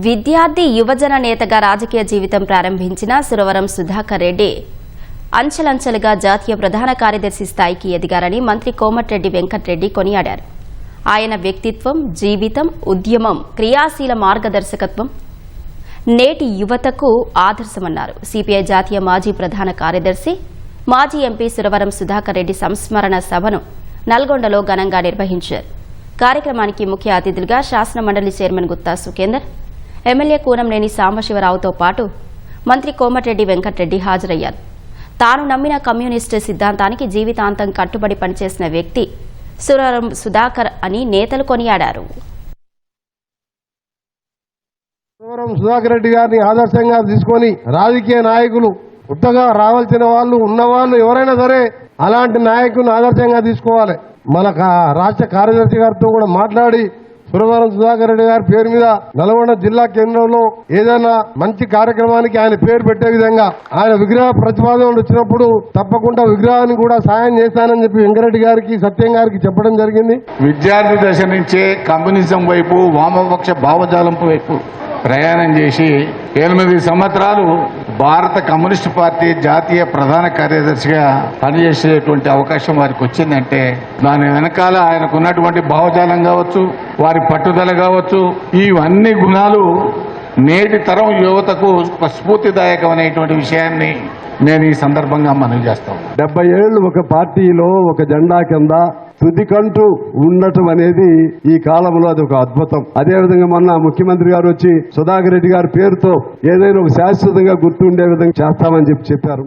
విద్యార్థి యువజన నేతగా రాజకీయ జీవితం ప్రారంభించిన సురవరం సుధాకర్ రెడ్డి అంచెలంచెలుగా జాతీయ ప్రధాన కార్యదర్శి స్థాయికి ఎదిగారని మంత్రి కోమటిరెడ్డి వెంకటరెడ్డి కొనియాడారు. ఆయన వ్యక్తిత్వం జీవితం ఉద్యమం క్రియాశీల మార్గదర్శకత్వం నేటి యువతకు ఆదర్శమన్నారు. సిపిఐ జాతీయ మాజీ ప్రధాన కార్యదర్శి మాజీ ఎంపీ సురవరం సుధాకర్ రెడ్డి సంస్మరణ సభను నల్గొండలో ఘనంగా నిర్వహించారు. కార్యక్రమానికి ముఖ్య అతిథులుగా శాసన మండలి చైర్మన్ గుత్తా సుఖేందర్ ఎమ్మెల్యే కూనంనేని సాంబశివరావుతో పాటు మంత్రి కోమటిరెడ్డి వెంకటరెడ్డి హాజరయ్యారు. తాను నమ్మిన కమ్యూనిస్టు సిద్ధాంతానికి జీవితాంతం కట్టుబడి పనిచేసిన వ్యక్తి సురవరం సుధాకర్ అని నేతలు కొనియాడారు. సువరం సుధాకర్ రెడ్డి గారిని ఆదర్శంగా తీసుకొని రాజకీయ నాయకులు కొత్తగా రావాల్సిన వాళ్ళు ఉన్నవాళ్ళు ఎవరైనా సరే అలాంటి నాయకుని ఆదర్శంగా తీసుకోవాలి. మన రాష్ట్ర కార్యదర్శి గారితో కూడా మాట్లాడి సురవరం సుధాకర్ రెడ్డి గారి పేరు మీద నల్గొండ జిల్లా కేంద్రంలో ఏదైనా మంచి కార్యక్రమానికి ఆయన పేరు పెట్టే విధంగా ఆయన విగ్రహ ప్రతిపాదనలు వచ్చినప్పుడు తప్పకుండా విగ్రహాన్ని కూడా సాయం చేస్తానని చెప్పి వెంకరెడ్డి గారికి సత్యం గారికి చెప్పడం జరిగింది. విద్యార్థి దశ నుంచే కమ్యూనిజం వైపు వామపక్ష భావజాలం వైపు ప్రయాణం చేసి ఎనిమిది సంవత్సరాలు భారత కమ్యూనిస్ట్ పార్టీ జాతీయ ప్రధాన కార్యదర్శిగా పనిచేసేటువంటి అవకాశం వారికి వచ్చిందంటే దాని వెనకాల ఆయనకున్నటువంటి భావజాలం కావచ్చు వారి పట్టుదల కావచ్చు ఇవన్నీ గుణాలు నేటి తరం యువతకు స్ఫూర్తిదాయకమైనటువంటి విషయాన్ని నేను ఈ సందర్భంగా మనం చేస్తాం డెబ్బై ఏళ్ళు ఒక పార్టీలో ఒక జెండా కింద తుదికంటూ ఉండటం అనేది ఈ కాలంలో అది ఒక అద్భుతం అదేవిధంగా మొన్న ముఖ్యమంత్రి గారు వచ్చి సుధాకర్ రెడ్డి గారి పేరుతో ఏదైనా ఒక శాశ్వతంగా గుర్తుండే విధంగా చేస్తామని చెప్పి చెప్పారు.